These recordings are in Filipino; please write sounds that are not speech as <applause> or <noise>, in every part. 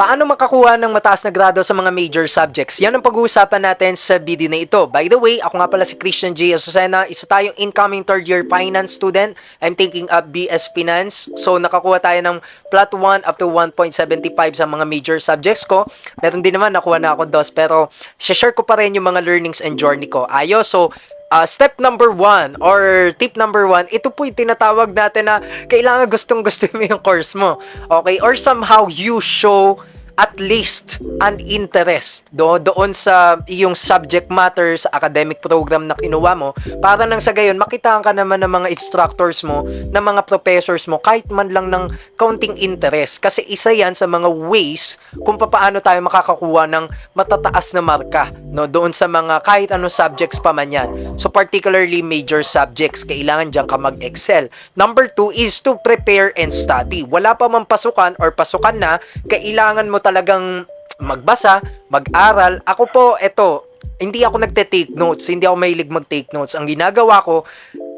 Paano makakuha ng mataas na grado sa mga major subjects? Yan ang pag-uusapan natin sa video na ito. By the way, ako nga pala si Christian J. Azucena, isa tayong incoming third year finance student. I'm taking up BS Finance. So, nakakuha tayo ng plot 1 up to 1.75 sa mga major subjects ko. Meron din naman, nakuha na ako dos. Pero, share ko pa rin yung mga learnings and journey ko. Ayos, so, Uh, step number one or tip number one, ito po yung tinatawag natin na kailangan gustong gusto mo yung course mo. Okay? Or somehow you show at least an interest do doon sa iyong subject matter sa academic program na kinuha mo para nang sa gayon makitaan ka naman ng mga instructors mo ng mga professors mo kahit man lang ng counting interest. Kasi isa yan sa mga ways kung paano tayo makakakuha ng matataas na marka no doon sa mga kahit anong subjects pa man yan. So particularly major subjects kailangan diyan ka mag-excel. Number two is to prepare and study. Wala pa man pasukan or pasukan na kailangan mo talagang magbasa, mag-aral. Ako po, eto, hindi ako nagte-take notes, hindi ako mahilig mag-take notes. Ang ginagawa ko,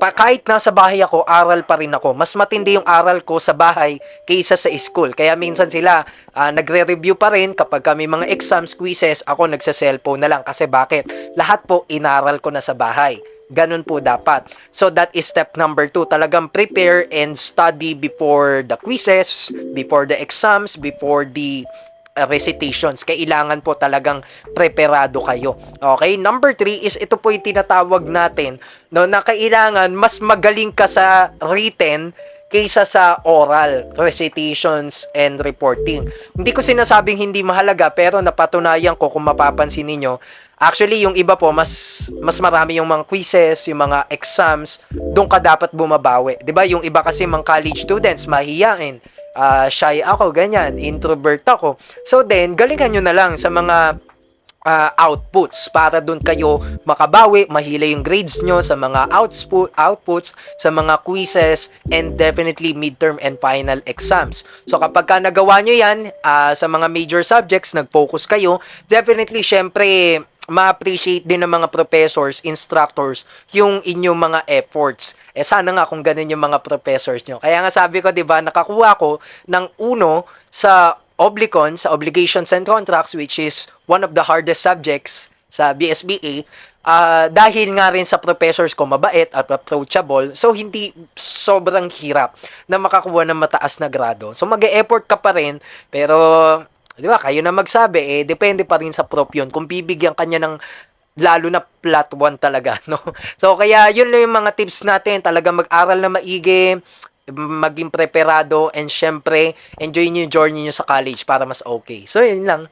pa, kahit nasa bahay ako, aral pa rin ako. Mas matindi yung aral ko sa bahay kaysa sa school. Kaya minsan sila ah, nagre-review pa rin kapag kami mga exams, quizzes, ako nagsa-cellphone na lang. Kasi bakit? Lahat po inaral ko na sa bahay. Ganun po dapat. So that is step number two. Talagang prepare and study before the quizzes, before the exams, before the uh, recitations. Kailangan po talagang preparado kayo. Okay? Number three is ito po yung tinatawag natin no, na kailangan mas magaling ka sa written kaysa sa oral recitations and reporting. Hindi ko sinasabing hindi mahalaga pero napatunayan ko kung mapapansin ninyo Actually, yung iba po, mas mas marami yung mga quizzes, yung mga exams, doon ka dapat bumabawi. 'Di ba Yung iba kasi mga college students, mahihiyain. Ah, shy ako, ganyan. Introvert ako. So then, galingan nyo na lang sa mga ah, outputs para doon kayo makabawi, mahila yung grades nyo sa mga output, outputs, sa mga quizzes, and definitely midterm and final exams. So kapag ka nagawa nyo yan ah, sa mga major subjects, nag-focus kayo, definitely, syempre, ma-appreciate din ng mga professors, instructors, yung inyong mga efforts. Eh sana nga kung ganun yung mga professors nyo. Kaya nga sabi ko, di ba, nakakuha ko ng uno sa Oblicon, sa Obligations and Contracts, which is one of the hardest subjects sa BSBA, ah, dahil nga rin sa professors ko mabait at approachable, so hindi sobrang hirap na makakuha ng mataas na grado. So mag-e-effort ka pa rin, pero di ba, kayo na magsabi, eh, depende pa rin sa prop yun. Kung bibigyan kanya ng lalo na plot 1 talaga, <laughs> no? So, kaya yun lang yung mga tips natin. Talaga mag-aral na maigi, maging preparado, and syempre, enjoy nyo yung journey nyo sa college para mas okay. So, yun lang.